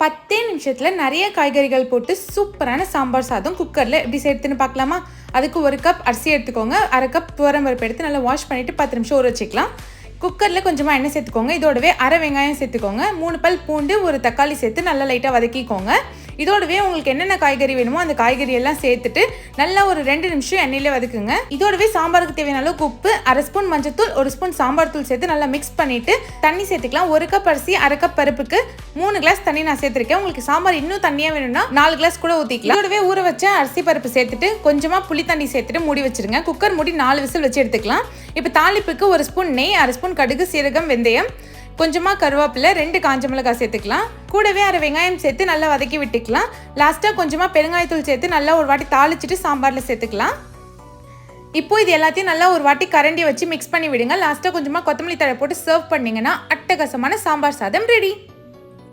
பத்தே நிமிஷத்தில் நிறைய காய்கறிகள் போட்டு சூப்பரான சாம்பார் சாதம் குக்கரில் எப்படி சேர்த்துன்னு பார்க்கலாமா? அதுக்கு ஒரு கப் அரிசி எடுத்துக்கோங்க. அரை கப் துவரம்பருப்பு எடுத்து நல்லா வாஷ் பண்ணிவிட்டு பத்து நிமிஷம் ஊற வச்சுக்கலாம். குக்கரில் கொஞ்சமாக எண்ணெய் சேர்த்துக்கோங்க. இதோடவே அரை வெங்காயம் சேர்த்துக்கோங்க. மூணு பல் பூண்டு ஒரு தக்காளி சேர்த்து நல்லா லைட்டாக வதக்கிக்கோங்க. இதோடவே உங்களுக்கு என்னென்ன காய்கறி வேணுமோ அந்த காய்கறி எல்லாம் சேர்த்துட்டு நல்லா ஒரு ரெண்டு நிமிஷம் எண்ணெயில் வதக்குங்க. இதோடவே சாம்பாருக்கு தேவையான அளவுக்கு உப்பு அரை ஸ்பூன் மஞ்சத்தூள் ஒரு ஸ்பூன் சாம்பார் தூள் சேர்த்து நல்லா மிக்ஸ் பண்ணிட்டு தண்ணி சேர்த்துக்கலாம். ஒரு கப் அரிசி அரை கப் பருப்புக்கு மூணு கிளாஸ் தண்ணி நான் சேர்த்துருக்கேன். உங்களுக்கு சாம்பார் இன்னும் தண்ணியாக வேணும்னா நாலு கிளாஸ் கூட ஊற்றிக்கலாம் இதோடவே ஊற வச்ச அரிசி பருப்பு சேர்த்துட்டு கொஞ்சமாக புளி தண்ணி சேர்த்துட்டு மூடி வச்சிருங்க. குக்கர் மூடி நாலு விசில் வச்சு எடுத்துக்கலாம். இப்போ தாளிப்புக்கு ஒரு ஸ்பூன் நெய் அரை ஸ்பூன் கடுகு சீரகம் வெந்தயம் கொஞ்சமாக கருவேப்பிலை ரெண்டு காஞ்ச மிளகாய் சேர்த்துக்கலாம். கூடவே அரை வெங்காயம் சேர்த்து நல்லா வதக்கி விட்டுக்கலாம். லாஸ்ட்டாக கொஞ்சமாக பெருங்காயத்தூள் சேர்த்து நல்லா ஒரு வாட்டி தாளிச்சிட்டு சாம்பாரில் சேர்த்துக்கலாம். இப்போ இது எல்லாத்தையும் நல்லா ஒரு வாட்டி கரண்டி வச்சு மிக்ஸ் பண்ணி விடுங்க. லாஸ்ட்டாக கொஞ்சமாக கொத்தமல்லி தழை போட்டு சர்வ் பண்ணிங்கன்னா அட்டகாசமான சாம்பார் சாதம் ரெடி